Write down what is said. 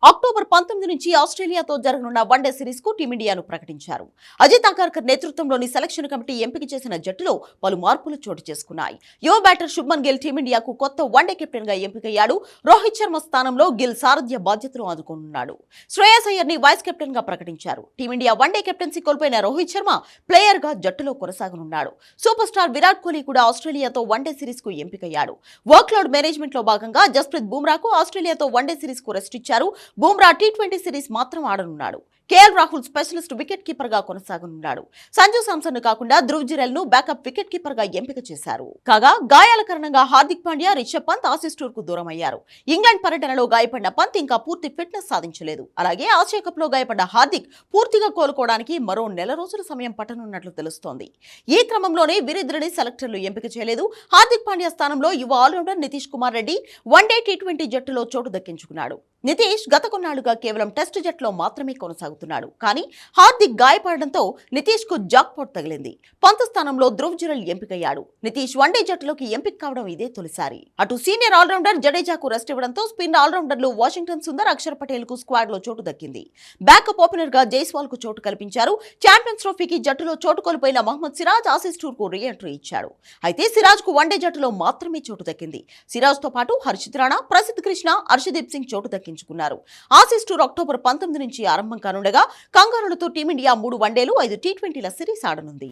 At October పంతొమ్మిది నుంచి ఆస్ట్రేలియాతో జరగనున్న వన్డే సిరీస్కు టీమిండియాను ప్రకటించారు. అజిత్ అకార్కర్ నేతృత్వంలోని సెలక్షన్ కమిటీ ఎంపిక చేసిన జట్టులో పలు మార్పులు చోటు చేసుకున్నాయి. యువ బ్యాటర్ శుభ్మన్ గిల్ టీమిండియాకు కొత్త వన్డే కెప్టెన్గా ఎంపికయ్యాడు. రోహిత్ శర్మ స్థానంలో గిల్ సారథ్య బాధ్యతలు అందుకుంటున్నాడు శ్రేయస్ అయ్యర్ని వైస్ కెప్టెన్గా ప్రకటించారు. టీమిండియా వన్డే కెప్టెన్సీ కోల్పోయిన రోహిత్ శర్మ ప్లేయర్గా జట్టులో కొనసాగనున్నాడు. సూపర్ స్టార్ విరాట్ కోహ్లీ కూడా ఆస్ట్రేలియాతో వన్డే సిరీస్కు ఎంపికయ్యాడు. వర్క్ లోడ్ మేనేజ్మెంట్లో భాగంగా జస్ప్రీత్ బుమ్రాకు ఆస్ట్రేలియాతో వన్డే సిరీస్కు రెస్ట్ ఇచ్చారు. బుమ్రా టీ ట్వంటీ సిరీస్ మాత్రం ఆడనున్నాడు. కేఎల్ రాహుల్ స్పెషలిస్ట్ వికెట్ కీపర్గా కొనసాగనున్నాడు. సంజు సాంసన్ను కాకుండా ధ్రువ్ జిరెల్ను బ్యాకప్ వికెట్ కీపర్గా ఎంపిక చేశారు. కాగా గాయాల కారణంగా హార్దిక్ పాండ్యా రిషబ్ పంత్ ఆసిస్ టూర్కు దూరం అయ్యారు ఇంగ్లాండ్ పర్యటనలో గాయపడిన పంత్ ఇంకా పూర్తి ఫిట్నెస్ సాధించలేదు. అలాగే ఆసియా కప్లో గాయపడ్డ హార్దిక్ పూర్తిగా కోలుకోవడానికి మరో నెల రోజుల సమయం పట్టనున్నట్లు తెలుస్తోంది. ఈ క్రమంలోనే వీరిద్దరిని సెలెక్టర్లు ఎంపిక చేయలేదు. హార్దిక్ పాండ్యా స్థానంలో యువ allrounder Nitish Kumar Reddy one day T twenty జట్టులో చోటు దక్కించుకున్నాడు. నితీష్ గత కొన్నాళ్ళుగా కేవలం టెస్ట్ జట్టులో మాత్రమే కొనసాగుతున్నాడు కానీ హార్దిక్ గాయపడడంతో నితీష్కు జాక్పాట్ తగిలింది. పంత స్థానంలో ధ్రువ్ జురల్ ఎంపికయ్యాడు. నితీష్ వన్డే జట్టులోకి ఎంపిక కావడం ఇదే తొలిసారి. అటు సీనియర్ ఆల్రౌండర్ జడేజాకు రెస్ట్ ఇవ్వడంతో స్పిన్ ఆల్రౌండర్లు వాషింగ్టన్ సుందర్ అక్షర్ పటేల్కు స్క్వాడ్లో చోటు దక్కింది. బ్యాకప్ ఓపెనర్గా జైస్వాల్కు చోటు కల్పించారు. ఛాంపియన్స్ ట్రోఫీకి జట్టులో చోటు కోల్పోయిన మహమ్మద్ సిరాజ్ ఆసీస్ టూర్కు రీ ఎంట్రీ ఇచ్చాడు. అయితే సిరాజ్కు వన్డే జట్టులో మాత్రమే చోటు దక్కింది. సిరాజ్తో పాటు హర్షిత్ రాణా ప్రసిద్ధ్ కృష్ణ హర్షదీప్ సింగ్ చోటు దక్కించుకున్నారు. ఆసీస్ టూర్ అక్టోబర్ పంతొమ్మిది నుంచి ఆరంభం కానుండగా కంగారులతో టీమిండియా మూడు వన్డేలు ఐదు టీ ట్వంటీల సిరీస్ ఆడనుంది.